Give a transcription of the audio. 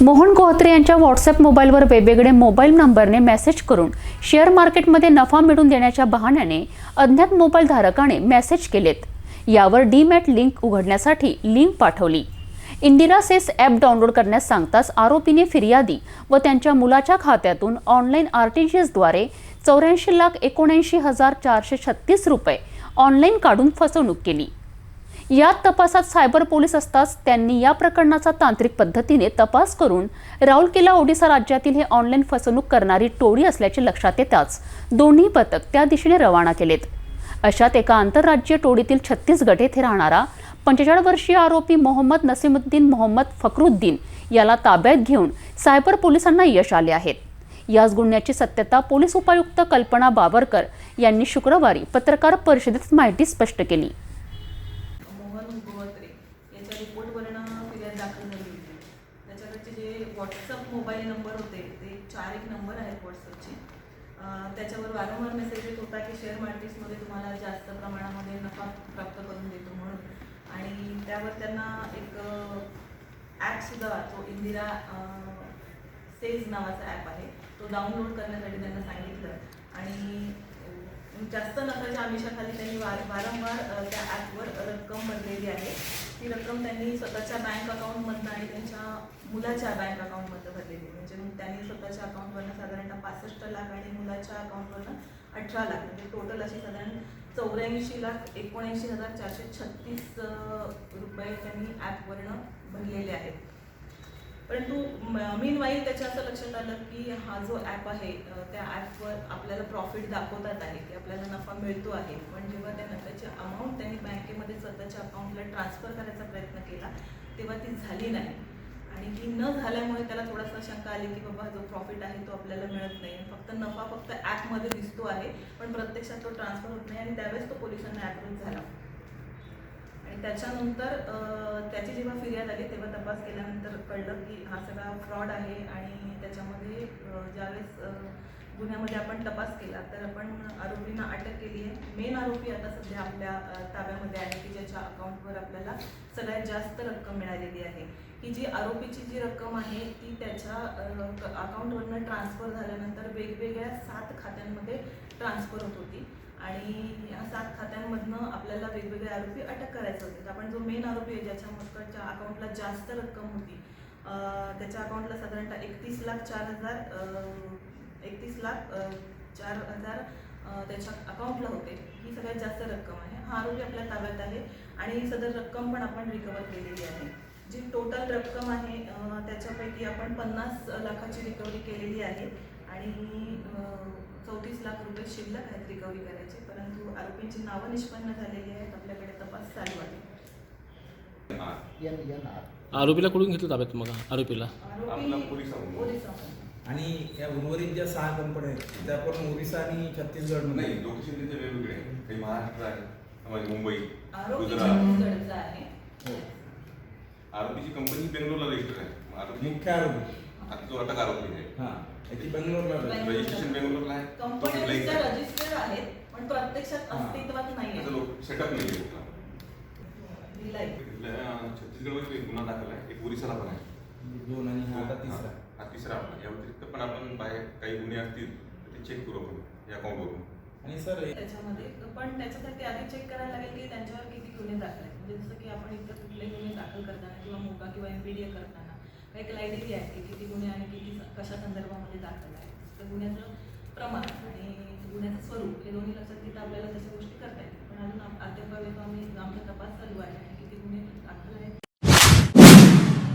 मोहन कोहत्रे यांच्या व्हॉट्सअप मोबाईलवर वेगवेगळे मोबाईल नंबरने मेसेज करून शेअर मार्केटमध्ये नफा मिळवून देण्याच्या बहाण्याने अज्ञात मोबाईल धारकाने मेसेज केलेत. यावर डीमॅट लिंक उघडण्यासाठी लिंक पाठवली. इंदिरा सेस ॲप डाउनलोड करण्यास सांगताच आरोपीने फिर्यादी व त्यांच्या मुलाच्या खात्यातून ऑनलाईन आर टी जी एसद्वारे चौऱ्याऐंशी लाख एकोणऐंशी हजार चारशे छत्तीस रुपये ऑनलाईन काढून फसवणूक केली. यात तपासात सायबर पोलीस असताच त्यांनी या प्रकरणाचा तांत्रिक पद्धतीने तपास करून राऊरकेला ओडिसा राज्यातील हे ऑनलाईन फसवणूक करणारी टोळी असल्याचे लक्षात येताच दोन्ही पथक त्या दिशेने रवाना केलेत. अशात एका आंतरराज्यीय टोळीतील छत्तीसगड येथे राहणारा पंचेचाळीस वर्षीय आरोपी मोहम्मद नसीमुद्दीन मोहम्मद फखरुद्दीन याला ताब्यात घेऊन सायबर पोलिसांना यश आले आहेत याच गुन्ह्याची सत्यता पोलीस उपायुक्त कल्पना बाबरकर यांनी शुक्रवारी पत्रकार परिषदेत माहिती स्पष्ट केली. याच्या रिपोर्टवरनं फिर्याद दाखल झाली होती. त्याच्याकडचे जे व्हॉट्सअप मोबाईल नंबर होते ते चार एक नंबर आहेत व्हॉट्सअपचे त्याच्यावर वारंवार मेसेज येत होता की शेअर मार्केट्समध्ये तुम्हाला जास्त प्रमाणामध्ये नफा प्राप्त करून देतो म्हणून. आणि त्यावर त्यांना एक ॲपसुद्धा जो इंदिरा सेज नावाचा ॲप आहे. तो डाउनलोड करण्यासाठी त्यांना सांगितलं. आणि जास्त नफ्याच्या आमिषाखाली त्यांनी वार वारंवार त्या ॲपवर रक्कम भरलेली आहे. ती रक्कम त्यांनी स्वतःच्या बँक अकाउंटमधनं आणि त्यांच्या मुलाच्या बँक अकाउंटमधनं भरलेली. म्हणजे मग त्यांनी स्वतःच्या अकाउंटवरनं साधारणतः पासष्ट लाख आणि मुलाच्या अकाउंटवरनं अठरा लाख. म्हणजे टोटल अशी साधारण चौऱ्याऐंशी लाख एकोणऐंशी हजार चारशे छत्तीस रुपये त्यांनी ॲपवरनं भरलेले आहेत. परंतु मीन वाईल त्याच्या असं लक्षात आलं की हा जो ॲप आहे त्या ॲपवर आपल्याला प्रॉफिट दाखवतात आहे की आपल्याला नफा मिळतो आहे. पण जेव्हा त्या नफ्याची अमाऊंट त्यांनी बँकेमध्ये स्वतःच्या अकाउंटला ट्रान्सफर करायचा प्रयत्न केला तेव्हा ती झाली नाही. आणि ती न झाल्यामुळे त्याला थोडासा शंका आली की बाबा जो प्रॉफिट आहे तो आपल्याला मिळत नाही. फक्त नफा फक्त ॲपमध्ये दिसतो आहे पण प्रत्यक्षात तो ट्रान्सफर होत नाही आणि त्यावेळेस तो पोलिसांना ॲप्रूव्ह झाला. आणि त्याच्यानंतर त्याची जेव्हा फिर्याद आली तेव्हा तपास केल्यानंतर कळलं की हा सगळा फ्रॉड आहे आणि त्याच्यामध्ये ज्यावेळेस गुन्ह्यामध्ये आपण तपास केला तर आपण आरोपींना अटक केली आहे. मेन आरोपी आता सध्या आपल्या ताब्यामध्ये आहे की ज्याच्या अकाउंटवर आपल्याला सगळ्यात जास्त रक्कम मिळालेली आहे. की जी आरोपीची जी रक्कम आहे ती त्याच्या अकाउंटवरनं ट्रान्सफर झाल्यानंतर वेगवेगळ्या सात खात्यांमध्ये ट्रान्सफर होत होती. आणि या सात खात्यांमधनं आपल्याला वेगवेगळे आरोपी अटक करायचे होते. तर आपण जो मेन आरोपी आहे ज्याच्या मुस्कटच्या अकाउंटला जास्त रक्कम होती त्याच्या अकाउंटला साधारणतः एकतीस लाख चार हजार एकतीस लाख चार हजार त्याच्या अकाउंटला होते. ही सगळ्यात जास्त रक्कम आहे. हा आरोपी आपल्या ताब्यात आहे आणि सदर रक्कम पण आपण रिकवर केलेली आहे. जी टोटल रक्कम आहे त्याच्यापैकी आपण पन्नास लाखाची रिकव्हरी केलेली आहे. आणि चौतीस लाख रुपये शिल्लक आहेत रिकव्हरी करायचे परंतु आरोपींची नावं निष्पन्न झालेली आहेत आपल्याकडे तपास चालू आहे. एन एन आर आरोपीला कुठून घेतलं ताब्यात मग? आरोपीला. आणि या उर्वरित ज्या सहा कंपन्या आहेत त्या पण ओरिसा आणि छत्तीसगड नाही लोकेशन तिथे वेगवेगळे. काही महाराष्ट्र आहे मुंबई आरोपी गुजरात. हो. आरोपीची कंपनी बेंगलोरला रजिस्टर आहे. आरोपी मुख्य आरोपी. आता जो अटक आरोपी आहे. हा याची बेंगलोरला बेंगलोर. रजिस्ट्रेशन बेंगलोरला आहे. कंपन्या तो आहेत पण प्रत्यक्षात हा. अस्तित्वात नाही त्याचं आहे लोक सेटअप नाही आहे कुठला. दिलाय. इथल्या छत्तीसगडमध्ये एक गुन्हा दाखल आहे. एक ओरिसाला पण आहे. दोन आणि हा आता तिसरा. हा तिसरा आपला या व्यतिरिक्त पण आपण बाहेर काही गुन्हे असतील तर ते चेक करू आपण या अकाउंटवरून आणि सर त्याच्यामध्ये पण त्याच्यासाठी आधी चेक करायला लागेल की त्यांच्यावर किती गुन्हे दाखल आहेत. म्हणजे जसं की आपण इथं कुठले गुन्हे दाखल करताना किंवा मोका किंवा एमपीडीए करताना काही क्रायटेरिया आहे की किती गुन्हे आणि किती कशा संदर्भामध्ये दाखल आहे. तर गुन्ह्याचं प्रमाण आणि गुन्ह्याचं स्वरूप हे दोन्ही लक्षात घेता आपल्याला तशा गोष्टी करता येतील. पण अजून अद्याप आम्ही आमचा तपास चालू आहे आणि किती